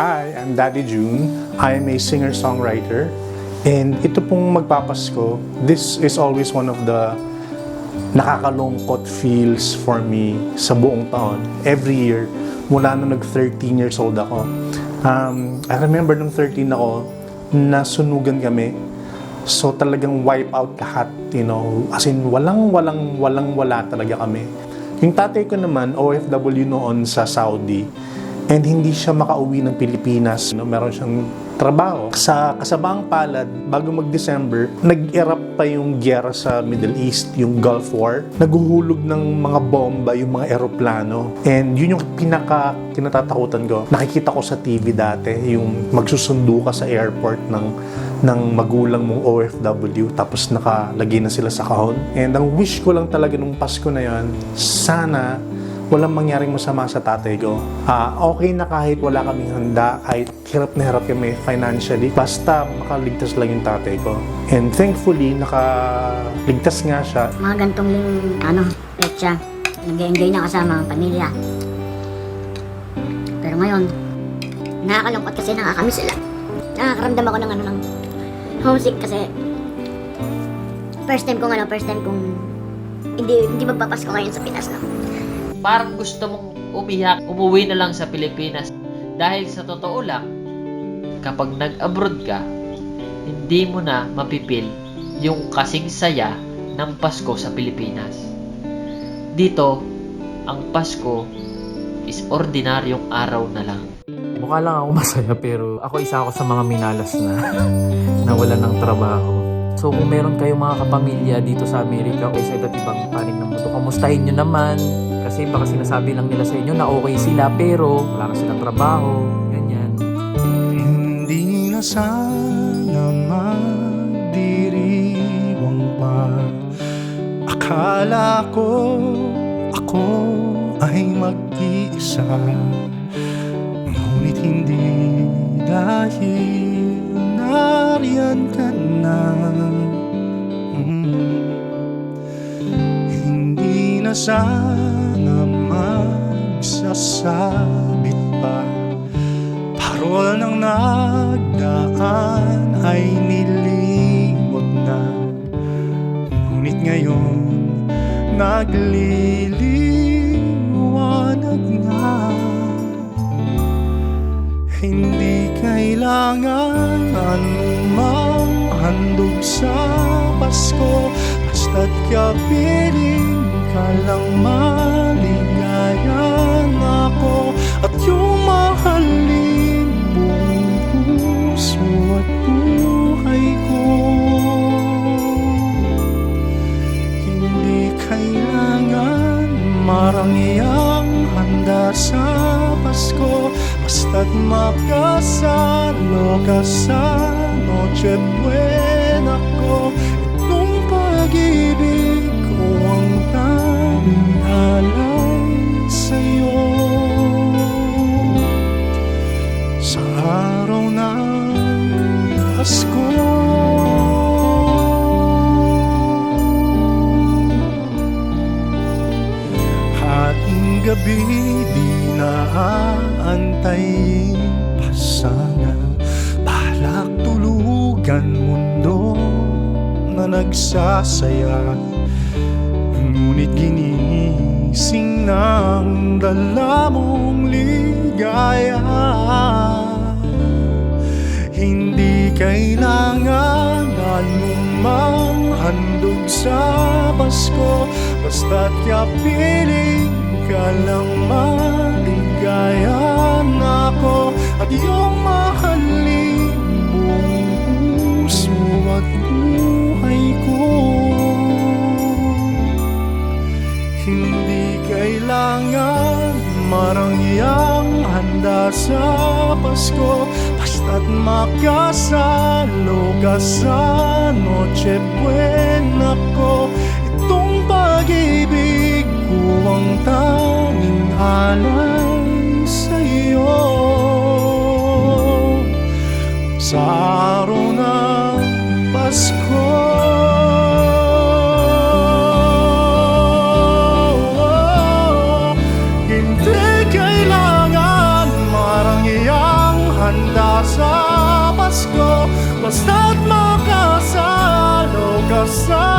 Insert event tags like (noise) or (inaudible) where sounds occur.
Hi, I'm Daddy June. I am a singer-songwriter. And ito pong magpapasko, this is always one of the nakakalungkot feels for me sa buong taon. Every year, mula nung nag-13 years old ako. Um, I remember nung 13 ako, nasunugan kami. So talagang wipe out lahat, you know. As in, walang, walang, walang, wala talaga kami. Yung tatay ko naman, OFW noon sa Saudi, and hindi siya makauwi ng Pilipinas. No, meron siyang trabaho. Sa kasabaang palad, bago mag-December, nag-erupt pa yung gyera sa Middle East, yung Gulf War. Naguhulog ng mga bomba yung mga eroplano. And yun yung pinaka kinatatakutan ko. Nakikita ko sa TV dati, yung magsusundo ka sa airport ng ng magulang mong OFW tapos nakalagay na sila sa kahon. And ang wish ko lang talaga nung Pasko na yon, sana walang mangyaring masama sa tatay ko. Ah, okay na kahit wala kaming handa, kahit hirap na hirap kami financially, basta makaligtas lang yung tatay ko. And thankfully, nakaligtas nga siya. Mga gantong ano, petsa. Nag-enjoy na kasama ang pamilya. Pero ngayon, nakakalungkot kasi nakakamiss sila. Nakakaramdam ako ng ano ng homesick kasi first time kong ano, first time kong hindi hindi magpapasko ngayon sa Pinas no. Parang gusto mong umiyak, umuwi na lang sa Pilipinas. Dahil sa totoo lang, kapag nag-abroad ka, hindi mo na mapipil yung kasing saya ng Pasko sa Pilipinas. Dito, ang Pasko is ordinaryong araw na lang. Mukha lang ako masaya pero ako isa ako sa mga minalas na (laughs) nawala ng trabaho. So kung meron kayong mga kapamilya dito sa Amerika o sa iba't ibang panig ng mundo, kamustahin nyo naman. Kasi baka sinasabi lang nila sa inyo na okay sila pero wala na silang trabaho. Ganyan. Hindi na sana magdiriwang pa Akala ko ako ay mag-iisa Ngunit hindi dahil nariyan ka na na sana magsasabit pa. Parol ng nagdaan ay nilimot na. Ngunit ngayon nagliliwanag na. Hindi kailangan anumang handog sa Pasko Basta't kapiling ka lang maligayan ako At yung mahalin buong puso at buhay ko. Hindi kailangan marangyang handa sa Pasko Basta't makasalo ka sa Noche Buena ko Itong pag-ibig Pasko. Hating gabi di na aantayin pa sana Balak tulugan mundo na nagsasaya. Ngunit ginising ng dala mong ligaya Hindi kailangan anumang handog sa Pasko Basta't kapiling ka lang maligayan ako At iyong mahalin buong puso at buhay ko. Hindi kailangan marangyang handa sa Pasko Basta't makasalo ka sa Noche Buena ko. Itong pag-ibig ko ang tanging alay sa'yo. Sa araw ng Pasko Pasko Basta't makasalo ka sa